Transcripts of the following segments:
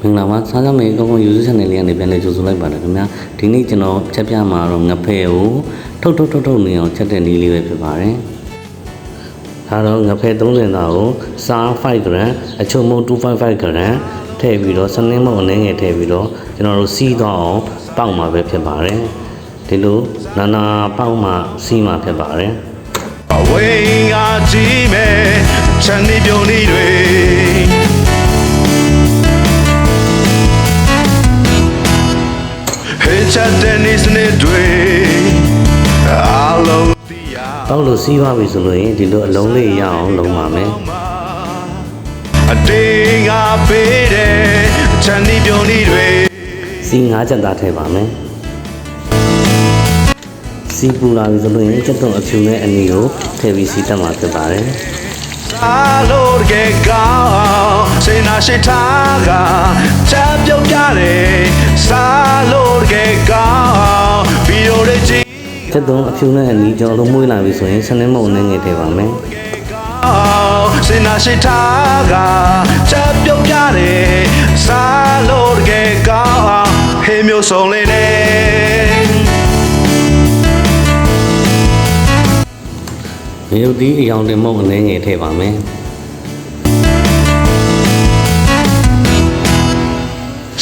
မင်္ဂလာပါစားကြမယ်ကောင်းကောင်းယူဆ channel လေးကနေပြန်လည်ကြိုဆိုလိုက်ပါတယ်ခင်ဗျာဒီနေ့ကျွန်တော်ချက်ပြမှာတော့ငဖဲကိုထုတ်ထုတ်ထုတ်ထုတ်နေအောင်ချက်တဲ့နည်းလေးပဲဖြစ်ပါတယ်ဒါတော့ငဖဲ30သားကိုစား5 gram အချုံမုံ255 gram ထည့်ပြီးတော့စနင်းမုံအနေငယ်ထည့်ပြီးတော့ကျွန်တော်တို့စီးတော့အောင်ပေါက်မှာပဲဖြစ်ပါတယ်ဒီလိုနာနာပေါက်မှာစီးမှာဖြစ်ပါတယ်အဝိန်ကကြည့်မဲ့ချန်နေပြုံနေတွေ သိရပေါက်လို့စီးသွားပြီဆိုလို့ရင်ဒီလိုအလုံးလေးရအောင်လုံးပါမယ်အတင်းကပေးတဲ့ချန်နေပြုံနေတွေစီငါးချက်သားထည့်ပါမယ်စီပူလာပြီဆိုလို့ရင်ချက်သွန်အဖြူနဲ့အနီကိုထည့်ပြီးစီတက်မှာဖြစ်ပါတယ်အလို့ကဲကောင်းစေနာရှိထားကချမ်းပြု ချက်သွန်အဖြူနဲ့အနီကြော်လုံးမွေးလာပြီဆိုရင်စနင်းမုံနဲ့ငယ်ထည့်ပါမယ်စင်နာရှိထားကချက်ပြုတ်ပြတယ်စားလို့ကဲကောင်းဟေးမျိုးစုံလေးနဲ့မြုပ်သီးအယောင်တင်မုံနဲ့ငယ်ထည့်ပါမယ်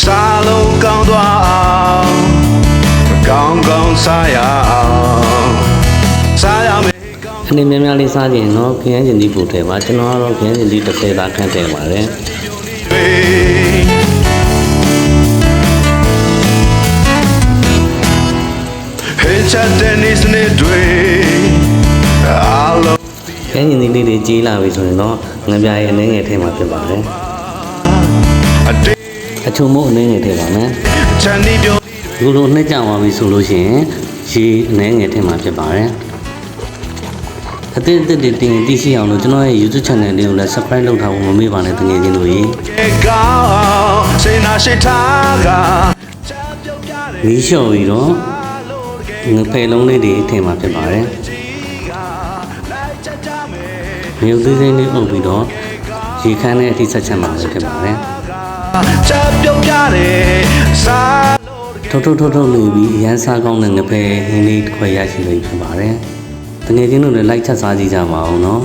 စားလို့ကောင်းသွားအောင်ကောင်းကောင်း စားရအောင်စားရမယ်ကောင်းအနေများများလေးစားကြရင်တော့ခရမ်းကျင်သီးပူထည့်ပါကျွန်တော်ကတော့ခရမ်းကျင်သီး30သားခန့်ထည့်ပါတယ်တွေဟေးချတ်တဲ့နေစနေတွေအလုံးခရမ်းကျင်သီးလေးတွေကြီးလာပြီဆိုရင်တော့ငပြရဲ့အနေငယ်ထည့်မှာဖြစ်ပါတယ်အတင်းအချုံမုံအနေငယ်ထည့်ပါမယ်ချန်နေပြုံး ဒီလိုနှစ်ကြပါပြီဆိုလို့ရှိရင်ရေအနေငယ်ထည့်မှာဖြစ်ပါတယ်အသစ်အသစ်တွေတင်သိရှိအောင်လို့ကျွန်တော်ရဲ့ YouTube channel လေးကိုလည်း subscribe လုပ်ထားဖို့မမေ့ပါနဲ့တကယ်ချင်းတို့ရေကဲကောင်းစေနာရှိထားကချက်ပြုတ်ပြတယ်မီးလျှော်ပြီးတော့ငဖယ်လုံးလေးတွေထည့်မှာဖြစ်ပါတယ်လိုက်ချက်ကြမယ်မြုပ်သေးသေးလေးအုပ်ပြီးတော့ရေခမ်းတဲ့အထိဆက်ချက်မှာပဲဖြစ်ပါတယ်ချက်ပြုတ်ပြတယ်စားလို့ ထုတ်ထုတ်ထုတ်ထုတ်နေပြီးအရန်စားကောင်းတဲ့ငဖယ်ဟင်းလေးတစ်ခွက်ရရှိလို့ဖြစ်ပါတယ်တကယ်ချင်းတို့လည်းလိုက်ချက်စားကြည့်ကြပါဦးနော်